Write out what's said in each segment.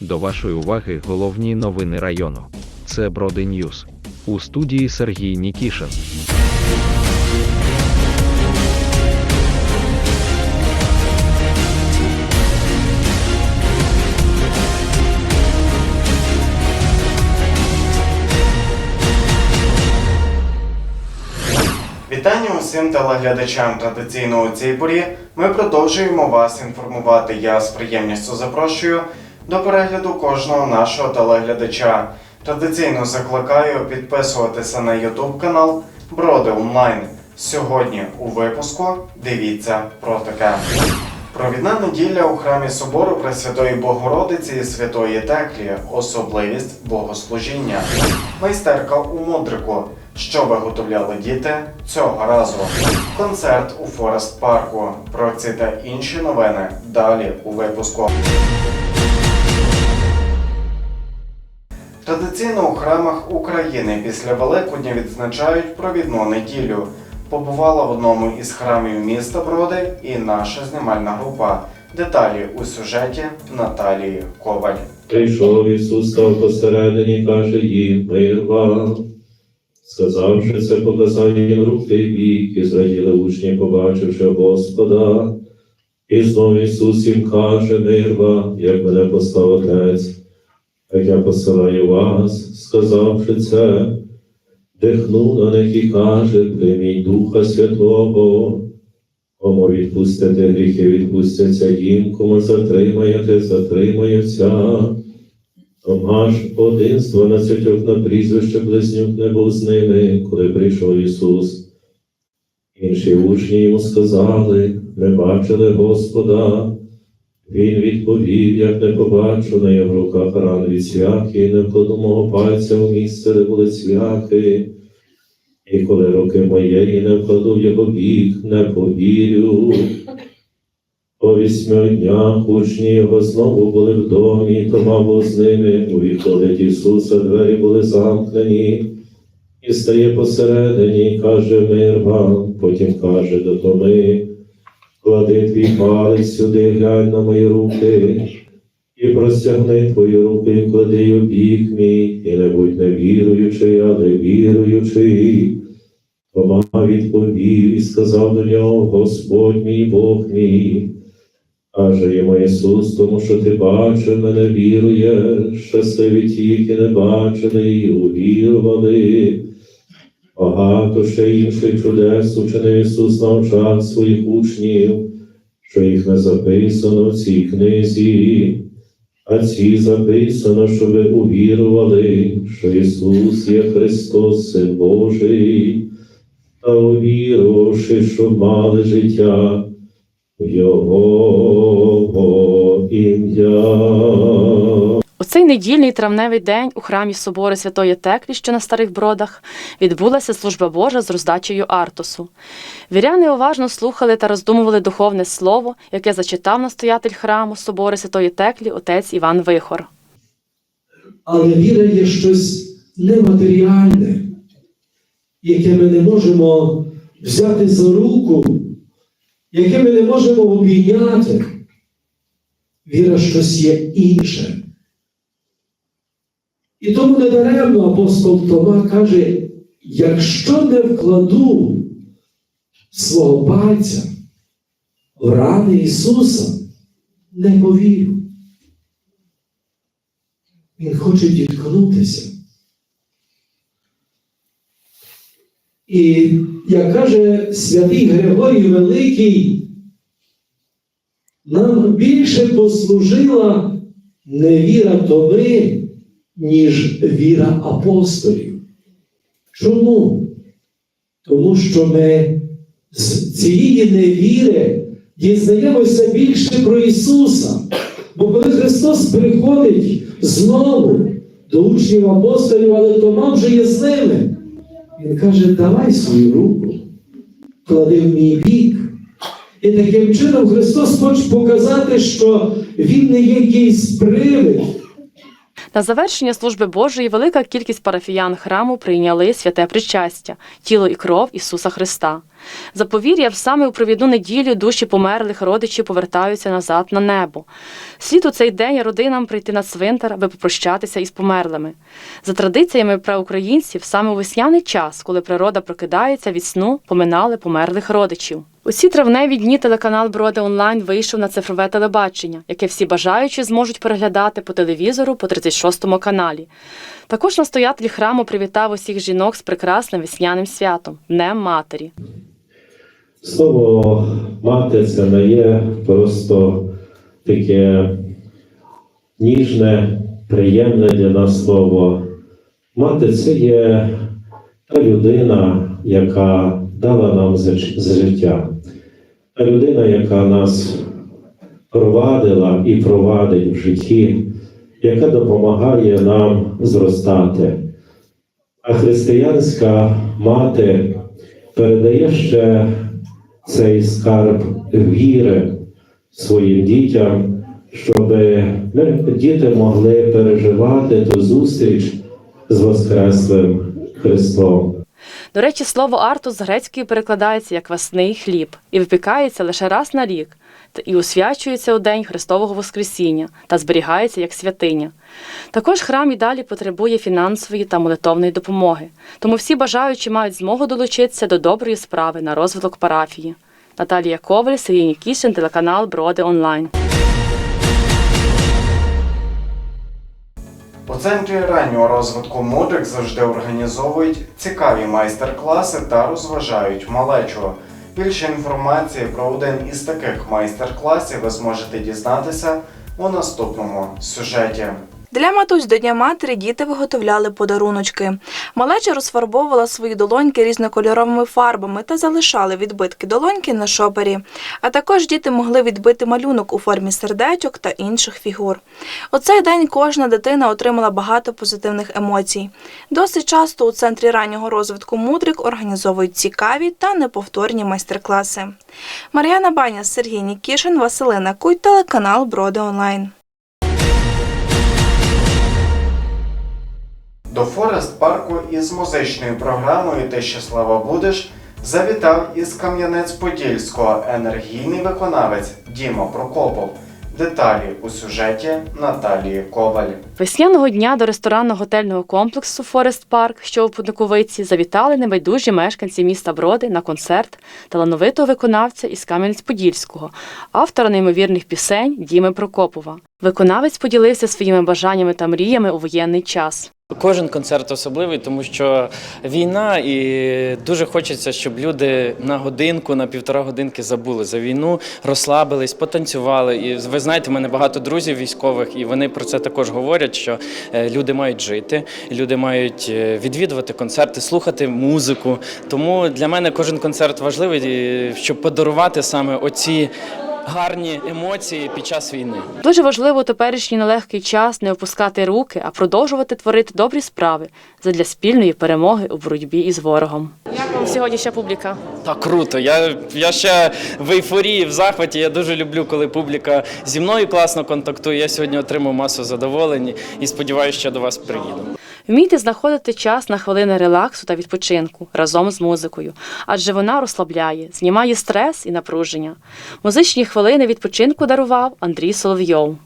До вашої уваги головні новини району. Це Броди Ньюс. У студії Сергій Нікішин. Вітання усім телеглядачам. Традиційно у цій порі ми продовжуємо вас інформувати. Я з приємністю запрошую до перегляду кожного нашого телеглядача. Традиційно закликаю підписуватися на YouTube канал Броди Онлайн. Сьогодні у випуску дивіться про таке. Провідна неділя у храмі собору Пресвятої Богородиці і Святої Теклі, особливість богослужіння, майстерка у мудрику. Що виготовляли діти цього разу? Концерт у Форест Парку. Про ці та інші новини далі у випуску. Традиційно у храмах України після Великодня відзначають провідну неділю. Побувала в одному із храмів міста Броди і наша знімальна група. Деталі у сюжеті Наталії Коваль. Прийшов Ісус, став посередині, каже їм, мир вам. Сказавши це, показав їм руки й бік, і зраділи учні, побачивши Господа. І знов Ісус їм каже, мир вам, як мене послав я посилаю вас, сказавши це, дихнув на них і каже, прийміть Духа Святого. Кому відпустите гріхи, відпустяться їм, кому затримаєте, затримаються. Томаш один з дванадцятьох на прізвище близнюк не був з ними, коли прийшов Ісус. Інші учні йому сказали, ми бачили Господа. Він відповів, як не побачу на його руках ран від цвяхи, не вкладу мого пальця в місце, де були цвяхи. І коли руки моєї не вкладу в його бік, не повірю. По вісьми днях учні його знову були в домі, і Тома був з ними. Увіходить Ісуса, двері були замкнені, і стає посередині, і каже мир вам, потім каже до Томи, клади твій палець сюди, глянь на мої руки, і простягни твої руки, клади бік мій, і не будь невіруючий, але віруючий. Тома відповів і сказав до нього, Господь мій Бог мій. Каже йому Ісус, тому що ти бачив мене, віруєш, щасливі ті, які не бачили і увірували. Багато ще інших чудес учинив Ісус на своїх учнів, що їх не записано в цій книзі, а ці записано, що ви увірували, що Ісус є Христос, Син Божий, та увірувавши, що мали життя. в Його ім'я. Цей недільний травневий день у храмі собору Святої Теклі, що на старих бродах, відбулася служба Божа з роздачею Артосу. Віряни уважно слухали та роздумували духовне слово, яке зачитав настоятель храму собору Святої Теклі отець Іван Вихор. Але віра є щось нематеріальне, яке ми не можемо взяти за руку, яке ми не можемо обійняти. Віра щось є інше. І тому недаремно апостол Тома каже: якщо не вкладу свого пальця в рани Ісуса, не повірю. Він хоче діткнутися. І, як каже святий Григорій Великий, нам більше послужила не віра Томи, ніж віра апостолів. Чому? Тому що ми з цієї невіри дізнаємося більше про Ісуса. Бо коли Христос приходить знову до учнів апостолів, але Тома вже є з ними, Він каже, давай свою руку, клади в мій бік. І таким чином Христос хоче показати, що Він не є якийсь привид, На завершення служби Божої велика кількість парафіян храму прийняли святе причастя, тіло і кров Ісуса Христа. За повір'ям, саме у провідну неділю душі померлих родичів повертаються назад на небо. Слід у цей день родинам прийти на цвинтар, аби попрощатися із померлими. За традиціями праукраїнців, саме у весняний час, коли природа прокидається від сну, поминали померлих родичів. У ці травневі дні телеканал Броди Онлайн вийшов на цифрове телебачення, яке всі бажаючі зможуть переглядати по телевізору по 36-му каналі. Також настоятель храму привітав усіх жінок з прекрасним весняним святом Днем Матері. Слово мати це не є просто таке ніжне, приємне для нас слово. Мати це є та людина, яка дала нам за життя, та людина, яка нас провадила і провадить в житті, яка допомагає нам зростати. А християнська мати передає ще цей скарб віри своїм дітям, щоб діти могли переживати ту зустріч з Воскреслим Христом. До речі, слово артус з грецької перекладається як весний хліб і випікається лише раз на рік і освячується у день Христового Воскресіння та зберігається як святиня. Також храм і далі потребує фінансової та молитовної допомоги, тому всі бажаючі мають змогу долучитися до доброї справи на розвиток парафії. Наталія Коваль, Сергій Нікішин, телеканал Броди Онлайн. У центрі раннього розвитку мудрик завжди організовують цікаві майстер-класи та розважають малечу. Більше інформації про один із таких майстер-класів ви зможете дізнатися у наступному сюжеті. Для матусь до Дня матері діти виготовляли подаруночки. Малеча розфарбовувала свої долоньки різнокольоровими фарбами та залишали відбитки долоньки на шопері. А також діти могли відбити малюнок у формі сердечок та інших фігур. У цей день кожна дитина отримала багато позитивних емоцій. Досить часто у центрі раннього розвитку мудрик організовують цікаві та неповторні майстер-класи. Мар'яна Баня, Сергій Нікішин, Василина Куть, телеканал Броди Онлайн. До Форест парку із музичною програмою Ти щаслива будеш завітав із Кам'янець-Подільського енергійний виконавець Діма Прокопов. Деталі у сюжеті Наталії Коваль. Весняного дня до ресторанно-готельного комплексу Форест Парк, що у Путниковиці, завітали небайдужі мешканці міста Броди на концерт талановитого виконавця із Кам'янець-Подільського, автора неймовірних пісень Діми Прокопова. Виконавець поділився своїми бажаннями та мріями у воєнний час. Кожен концерт особливий, тому що війна, і дуже хочеться, щоб люди на годинку, на півтора годинки забули за війну, розслабились, потанцювали. І ви знаєте, в мене багато друзів військових, і вони про це також говорять, що е, люди мають жити, люди мають е, відвідувати концерти, слухати музику. Тому для мене кожен концерт важливий, щоб подарувати саме оці гарні емоції під час війни. Дуже важливо у теперішній нелегкий час не опускати руки, а продовжувати творити добрі справи задля спільної перемоги у боротьбі із ворогом. Як вам сьогоднішня публіка? Так круто. Я, я ще в ейфорії, в захваті. Я дуже люблю, коли публіка зі мною класно контактує. Я сьогодні отримав масу задоволень і сподіваюся, що до вас приїду. Вмійте знаходити час на хвилини релаксу та відпочинку разом з музикою, адже вона розслабляє, знімає стрес і напруження. Музичні хвилини відпочинку дарував Андрій Соловйов.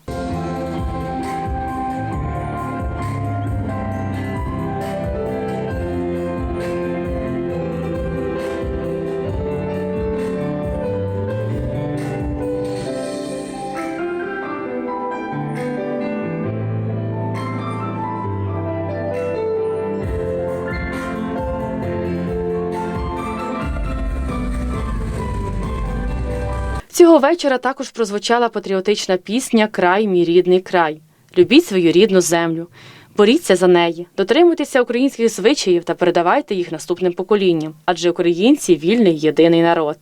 Вечора також прозвучала патріотична пісня Край, мій рідний край. Любіть свою рідну землю, боріться за неї, дотримуйтеся українських звичаїв та передавайте їх наступним поколінням, адже українці вільний єдиний народ.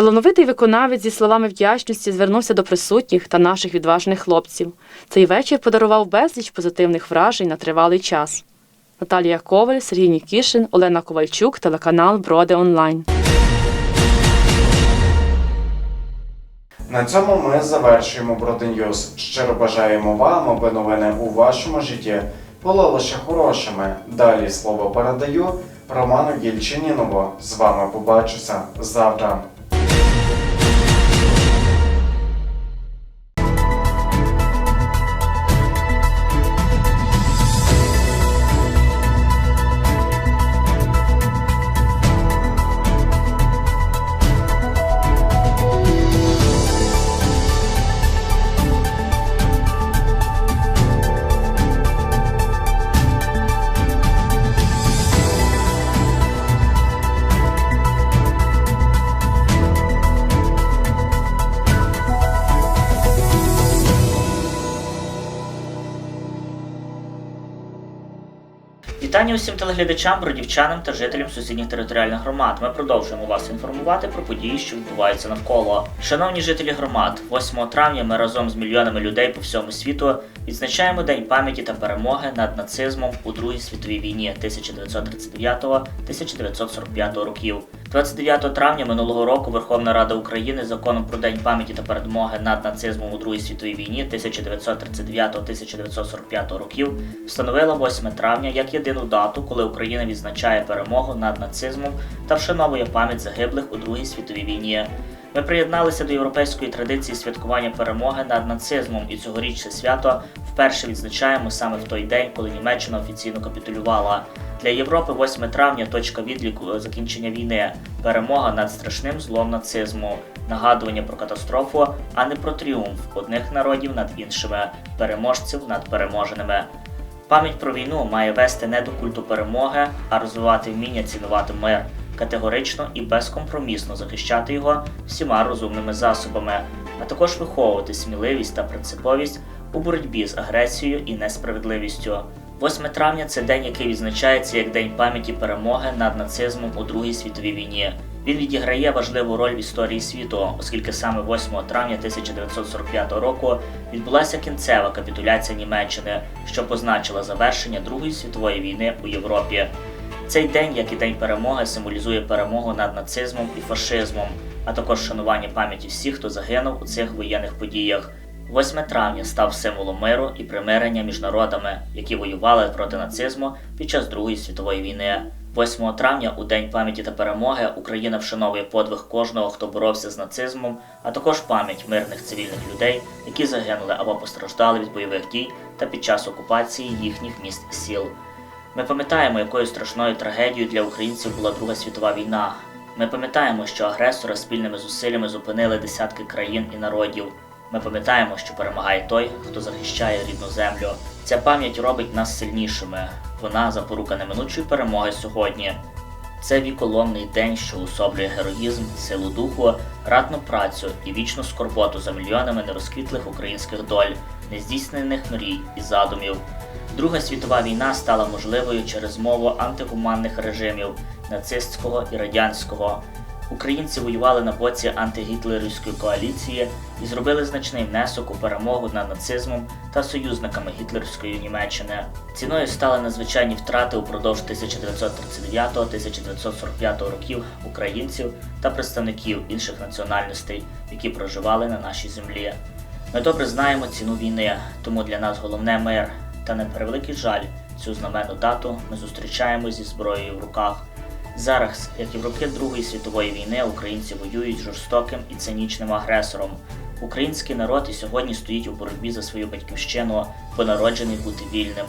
Талановитий виконавець зі словами вдячності звернувся до присутніх та наших відважних хлопців. Цей вечір подарував безліч позитивних вражень на тривалий час. Наталія Коваль, Сергій Нікішин, Олена Ковальчук, телеканал Броди Онлайн. На цьому ми завершуємо Броденьюз. Щиро бажаємо вам, аби новини у вашому житті були лише хорошими. Далі слово передаю Роману Єльчинінову. З вами побачуся завтра. Вітання усім телеглядачам, бродівчанам та жителям сусідніх територіальних громад. Ми продовжуємо вас інформувати про події, що відбуваються навколо. Шановні жителі громад, 8 травня ми разом з мільйонами людей по всьому світу відзначаємо День пам'яті та перемоги над нацизмом у Другій світовій війні 1939-1945 років. 29 травня минулого року Верховна Рада України законом про День пам'яті та перемоги над нацизмом у Другій світовій війні 1939-1945 років встановила 8 травня як єдину дату, коли Україна відзначає перемогу над нацизмом та вшановує пам'ять загиблих у Другій світовій війні. Ми приєдналися до європейської традиції святкування перемоги над нацизмом, і цьогоріч це свято вперше відзначаємо саме в той день, коли Німеччина офіційно капітулювала. Для Європи 8 травня точка відліку е, закінчення війни, перемога над страшним злом нацизму, нагадування про катастрофу, а не про тріумф одних народів над іншими, переможців над переможеними. Пам'ять про війну має вести не до культу перемоги, а розвивати вміння цінувати мир, категорично і безкомпромісно захищати його всіма розумними засобами, а також виховувати сміливість та принциповість у боротьбі з агресією і несправедливістю. 8 травня це день, який відзначається як День пам'яті перемоги над нацизмом у Другій світовій війні. Він відіграє важливу роль в історії світу, оскільки саме 8 травня 1945 року відбулася кінцева капітуляція Німеччини, що позначила завершення Другої світової війни у Європі. Цей день, як і День перемоги, символізує перемогу над нацизмом і фашизмом, а також шанування пам'яті всіх, хто загинув у цих воєнних подіях. 8 травня став символом миру і примирення між народами, які воювали проти нацизму під час Другої світової війни. 8 травня, у День пам'яті та перемоги, Україна вшановує подвиг кожного, хто боровся з нацизмом, а також пам'ять мирних цивільних людей, які загинули або постраждали від бойових дій та під час окупації їхніх міст і сіл. Ми пам'ятаємо, якою страшною трагедією для українців була Друга світова війна. Ми пам'ятаємо, що агресора спільними зусиллями зупинили десятки країн і народів. Ми пам'ятаємо, що перемагає той, хто захищає рідну землю. Ця пам'ять робить нас сильнішими. Вона запорука неминучої перемоги сьогодні. Це віколомний день, що уособлює героїзм, силу духу, ратну працю і вічну скорботу за мільйонами нерозквітлих українських доль, нездійснених мрій і задумів. Друга світова війна стала можливою через мову антигуманних режимів нацистського і радянського. Українці воювали на боці антигітлерівської коаліції і зробили значний внесок у перемогу над нацизмом та союзниками гітлерівської Німеччини. Ціною стали надзвичайні втрати упродовж 1939-1945 років українців та представників інших національностей, які проживали на нашій землі. Ми добре знаємо ціну війни, тому для нас головне мир. Та на превеликий жаль, цю знаменну дату ми зустрічаємо зі зброєю в руках. Зараз, як і в роки Другої світової війни, українці воюють з жорстоким і цинічним агресором. Український народ і сьогодні стоїть у боротьбі за свою батьківщину, бо народжений бути вільним.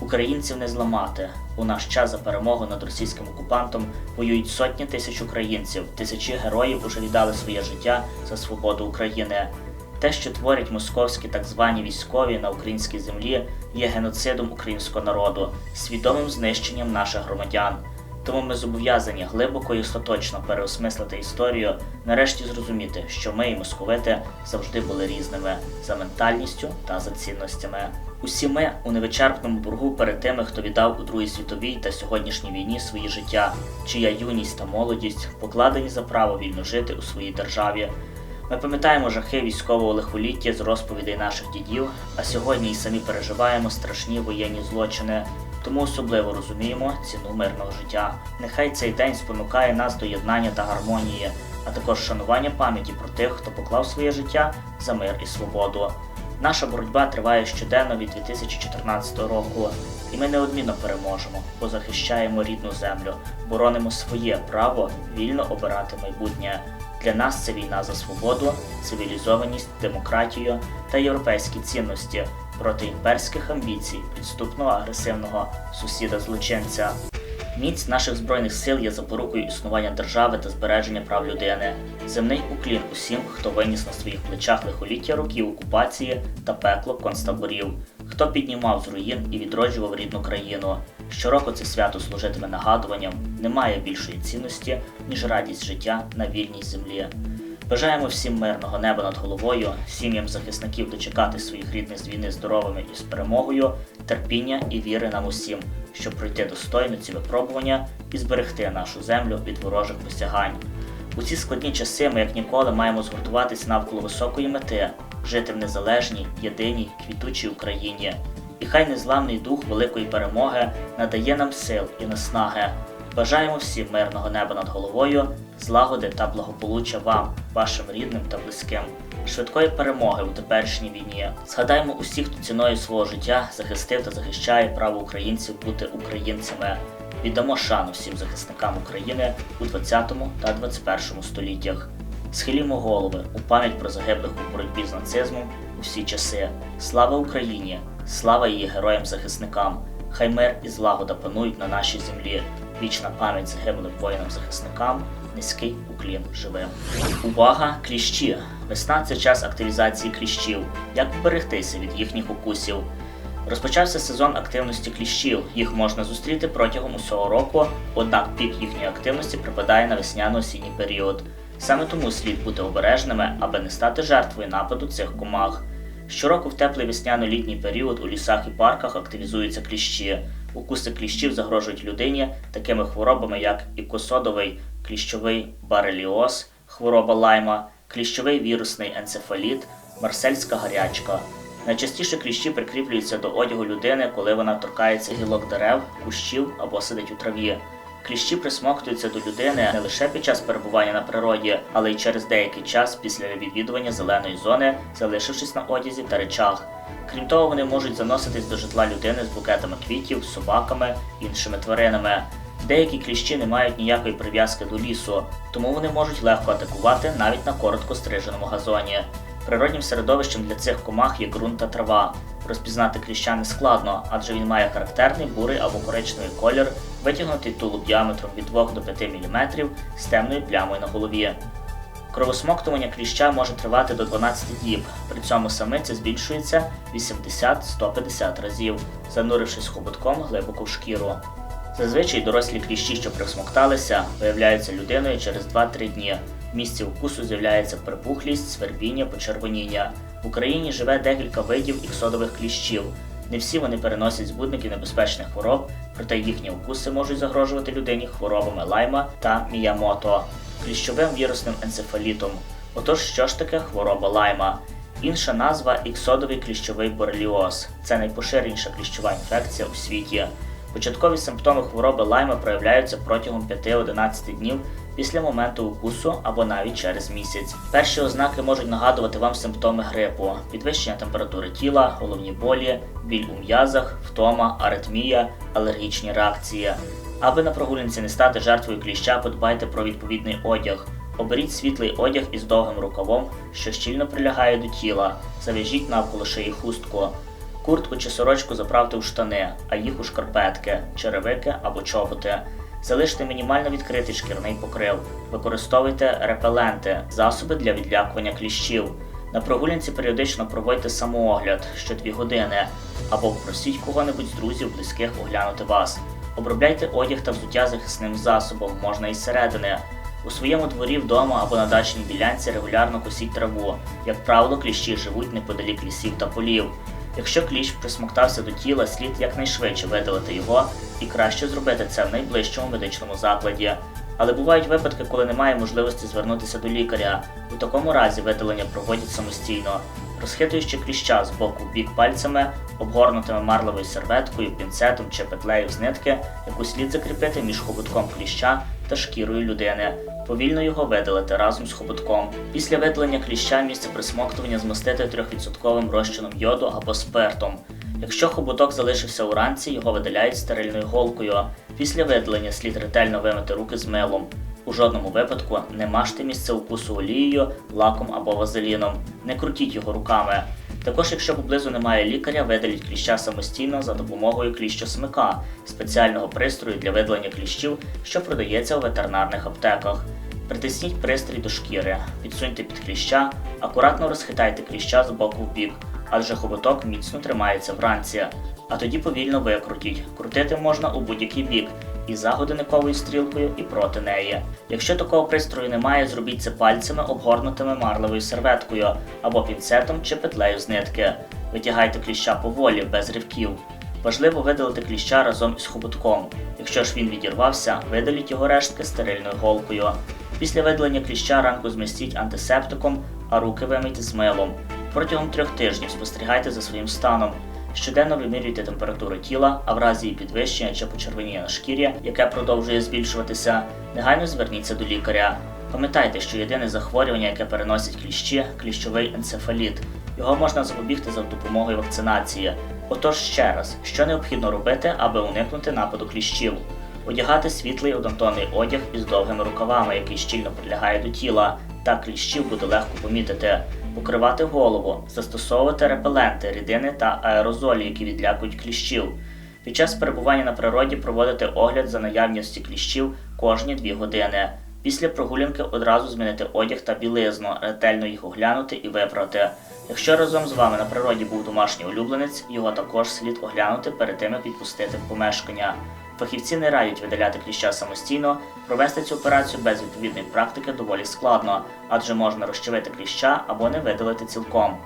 Українців не зламати. У наш час за перемогу над російським окупантом воюють сотні тисяч українців. Тисячі героїв уже віддали своє життя за свободу України. Те, що творять московські так звані військові на українській землі, є геноцидом українського народу, свідомим знищенням наших громадян. Тому ми зобов'язані глибоко і остаточно переосмислити історію, нарешті зрозуміти, що ми і московити завжди були різними за ментальністю та за цінностями. Усі ми у невичерпному боргу перед тими, хто віддав у Другій світовій та сьогоднішній війні свої життя, чия юність та молодість покладені за право вільно жити у своїй державі. Ми пам'ятаємо жахи військового лихоліття з розповідей наших дідів, а сьогодні і самі переживаємо страшні воєнні злочини. тому особливо розуміємо ціну мирного життя. Нехай цей день спонукає нас до єднання та гармонії, а також шанування пам'яті про тих, хто поклав своє життя за мир і свободу. Наша боротьба триває щоденно від 2014 року, і ми неодмінно переможемо, бо захищаємо рідну землю, боронимо своє право вільно обирати майбутнє. Для нас це війна за свободу, цивілізованість, демократію та європейські цінності проти імперських амбіцій, підступного агресивного сусіда-злочинця. Міць наших збройних сил є запорукою існування держави та збереження прав людини. Земний уклін усім, хто виніс на своїх плечах лихоліття років окупації та пекло концтаборів, хто піднімав з руїн і відроджував рідну країну. Щороку це свято служитиме нагадуванням, немає більшої цінності, ніж радість життя на вільній землі. Бажаємо всім мирного неба над головою, сім'ям захисників дочекати своїх рідних з війни здоровими і з перемогою, терпіння і віри нам усім, щоб пройти достойно ці випробування і зберегти нашу землю від ворожих посягань. У ці складні часи ми як ніколи маємо згуртуватися навколо високої мети, жити в незалежній, єдиній, квітучій Україні. І хай незламний дух великої перемоги надає нам сил і наснаги. Бажаємо всім мирного неба над головою, злагоди та благополуччя вам, вашим рідним та близьким, швидкої перемоги у теперішній війні. Згадаймо усіх, хто ціною свого життя захистив та захищає право українців бути українцями. Віддамо шану всім захисникам України у 20 та 21 століттях. Схилімо голови у пам'ять про загиблих у боротьбі з нацизмом у всі часи. Слава Україні! Слава її героям-захисникам! Хай мир і злагода панують на нашій землі. Вічна пам'ять загиблим воїнам-захисникам, низький уклін живим. Увага! Кліщі! Весна це час активізації кліщів. Як вберегтися від їхніх укусів? Розпочався сезон активності кліщів. Їх можна зустріти протягом усього року, однак пік їхньої активності припадає на весняно-осінній період. Саме тому слід бути обережними, аби не стати жертвою нападу цих комах. Щороку в теплий весняно-літній період у лісах і парках активізуються кліщі. Укуси кліщів загрожують людині такими хворобами, як ікосодовий кліщовий бареліоз, хвороба лайма, кліщовий вірусний енцефаліт, марсельська гарячка. Найчастіше кліщі прикріплюються до одягу людини, коли вона торкається гілок дерев, кущів або сидить у траві. Кліщі присмоктуються до людини не лише під час перебування на природі, але й через деякий час після відвідування зеленої зони, залишившись на одязі та речах. Крім того, вони можуть заноситись до житла людини з букетами квітів, собаками, іншими тваринами. Деякі кліщі не мають ніякої прив'язки до лісу, тому вони можуть легко атакувати навіть на коротко стриженому газоні. Природнім середовищем для цих комах є ґрунт та трава. Розпізнати кліща не складно, адже він має характерний бурий або коричневий колір, витягнутий тулуб діаметром від 2 до 5 мм з темною плямою на голові. Кровосмоктування кліща може тривати до 12 діб, при цьому самиця збільшується 80-150 разів, занурившись хоботком глибоко в шкіру. Зазвичай дорослі кліщі, що присмокталися, виявляються людиною через 2-3 дні. В місці укусу з'являється припухлість, свербіння, почервоніння. В Україні живе декілька видів іксодових кліщів. Не всі вони переносять збудники небезпечних хвороб, проте їхні укуси можуть загрожувати людині хворобами лайма та міямото, кліщовим вірусним енцефалітом. Отож, що ж таке хвороба лайма? Інша назва іксодовий кліщовий бореліоз. Це найпоширеніша кліщова інфекція у світі. Початкові симптоми хвороби лайма проявляються протягом 5-11 днів після моменту укусу або навіть через місяць. Перші ознаки можуть нагадувати вам симптоми грипу: підвищення температури тіла, головні болі, біль у м'язах, втома, аритмія, алергічні реакції. Аби на прогулянці не стати жертвою кліща, подбайте про відповідний одяг. Оберіть світлий одяг із довгим рукавом, що щільно прилягає до тіла. Зав'яжіть навколо шиї хустку. Куртку чи сорочку заправте в штани, а їх у шкарпетки, черевики або чоботи. Залиште мінімально відкритий шкірний покрив. Використовуйте репеленти, засоби для відлякування кліщів. На прогулянці періодично проводьте самоогляд що 2 години, або попросіть кого-небудь з друзів близьких оглянути вас. Обробляйте одяг та взуття захисним засобом, можна із середини. У своєму дворі вдома або на дачній ділянці регулярно косіть траву. Як правило, кліщі живуть неподалік лісів та полів. Якщо кліщ присмоктався до тіла, слід якнайшвидше видалити його і краще зробити це в найближчому медичному закладі. Але бувають випадки, коли немає можливості звернутися до лікаря. У такому разі видалення проводять самостійно, розхитуючи кліща з боку в бік пальцями, обгорнутими марлевою серветкою, пінцетом чи петлею з нитки, яку слід закріпити між хоботком кліща та шкірою людини. Повільно його видалити разом з хоботком. Після видалення кліща місце присмоктування змастити 3% розчином йоду або спиртом. Якщо хоботок залишився уранці, його видаляють стерильною голкою. Після видалення слід ретельно вимити руки з милом. У жодному випадку не мажте місце укусу олією, лаком або вазеліном. Не крутіть його руками. Також, якщо поблизу немає лікаря, видаліть кліща самостійно за допомогою кліщосмика, спеціального пристрою для видалення кліщів, що продається у ветеринарних аптеках. Притисніть пристрій до шкіри, підсуньте під кліща, акуратно розхитайте кліща з боку в бік, адже хоботок міцно тримається вранці. А тоді повільно викрутіть. Крутити можна у будь-який бік, і за годинниковою стрілкою, і проти неї. Якщо такого пристрою немає, зробіть це пальцями, обгорнутими марлевою серветкою або пінцетом чи петлею з нитки. Витягайте кліща поволі, без ривків. Важливо видалити кліща разом із хоботком. Якщо ж він відірвався, видаліть його рештки стерильною голкою. Після видалення кліща ранку змістіть антисептиком, а руки вимийте з милом. Протягом трьох тижнів спостерігайте за своїм станом. Щоденно вимірюйте температуру тіла, а в разі її підвищення чи почервоніння на шкірі, яке продовжує збільшуватися, негайно зверніться до лікаря. Пам'ятайте, що єдине захворювання, яке переносять кліщі, кліщовий енцефаліт. Його можна запобігти за допомогою вакцинації. Отож ще раз, що необхідно робити, аби уникнути нападу кліщів? Одягати світлий однотонний одяг із довгими рукавами, який щільно прилягає до тіла. Так кліщів буде легко помітити. Покривати голову, застосовувати репеленти, рідини та аерозолі, які відлякують кліщів. Під час перебування на природі проводити огляд за наявності кліщів кожні 2 години. Після прогулянки одразу змінити одяг та білизну, ретельно їх оглянути і випрати. Якщо разом з вами на природі був домашній улюбленець, його також слід оглянути перед тим, як відпустити в помешкання. Фахівці не радять видаляти кліща самостійно, провести цю операцію без відповідної практики доволі складно, адже можна розчавити кліща або не видалити цілком.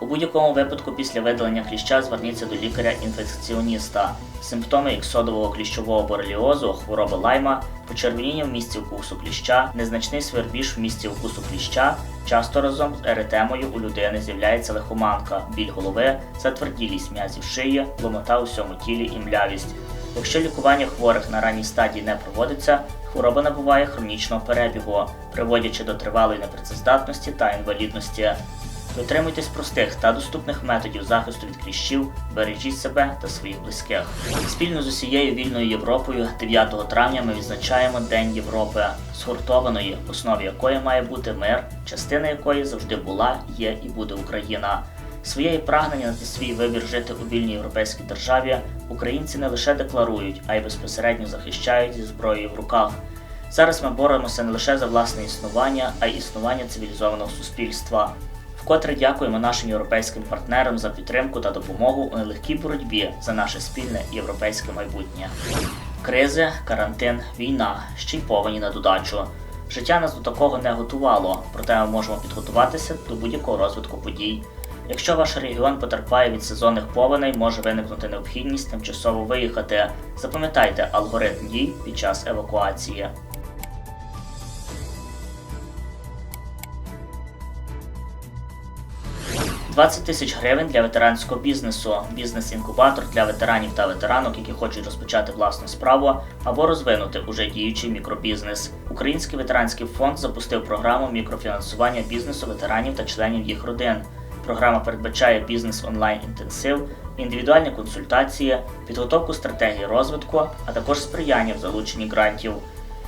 У будь-якому випадку після видалення кліща зверніться до лікаря-інфекціоніста. Симптоми іксодового кліщового бореліозу, хвороби лайма, почервоніння в місці укусу кліща, незначний свербіж в місці укусу кліща, часто разом з еретемою у людини з'являється лихоманка, біль голови, затверділість м'язів шиї, ломота у всьому тілі і млявість. Якщо лікування хворих на ранній стадії не проводиться, хвороба набуває хронічного перебігу, приводячи до тривалої непрацездатності та інвалідності. Дотримуйтесь простих та доступних методів захисту від кліщів, бережіть себе та своїх близьких. Спільно з усією вільною Європою 9 травня ми відзначаємо День Європи, згуртованої, в основі якої має бути мир, частина якої завжди була, є і буде Україна. Своєї прагнення та свій вибір жити у вільній європейській державі українці не лише декларують, а й безпосередньо захищають зі зброєю в руках. Зараз ми боремося не лише за власне існування, а й існування цивілізованого суспільства. Вкотре дякуємо нашим європейським партнерам за підтримку та допомогу у нелегкій боротьбі за наше спільне європейське майбутнє. Кризи, карантин, війна, ще й повені на додачу. Життя нас до такого не готувало, проте ми можемо підготуватися до будь-якого розвитку подій. Якщо ваш регіон потерпає від сезонних повеней, може виникнути необхідність тимчасово виїхати. Запам'ятайте алгоритм дій під час евакуації. 20 тисяч гривень для ветеранського бізнесу, бізнес-інкубатор для ветеранів та ветеранок, які хочуть розпочати власну справу або розвинути уже діючий мікробізнес. Український ветеранський фонд запустив програму мікрофінансування бізнесу ветеранів та членів їх родин. Програма передбачає бізнес онлайн інтенсив, індивідуальні консультації, підготовку стратегії розвитку, а також сприяння в залученні грантів.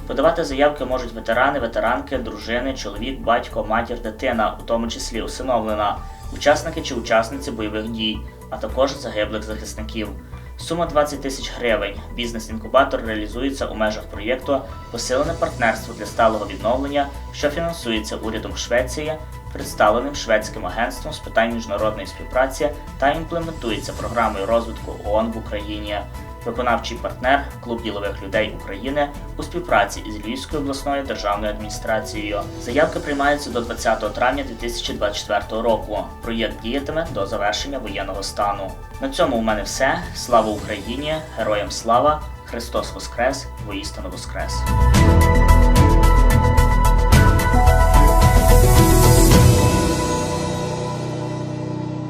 Подавати заявки можуть ветерани, ветеранки, дружини, чоловік, батько, матір, дитина, у тому числі усиновлена, учасники чи учасниці бойових дій, а також загиблих захисників. Сума 20 тисяч гривень. Бізнес-інкубатор реалізується у межах проєкту Посилене партнерство для сталого відновлення, що фінансується урядом Швеції, представленим шведським агентством з питань міжнародної співпраці та імплементується програмою розвитку ООН в Україні. Виконавчий партнер Клуб ділових людей України у співпраці із Львівською обласною державною адміністрацією. Заявки приймаються до 20 травня 2024 року. Проєкт діятиме до завершення воєнного стану. На цьому у мене все. Слава Україні! Героям слава! Христос Воскрес! Воістину Воскрес!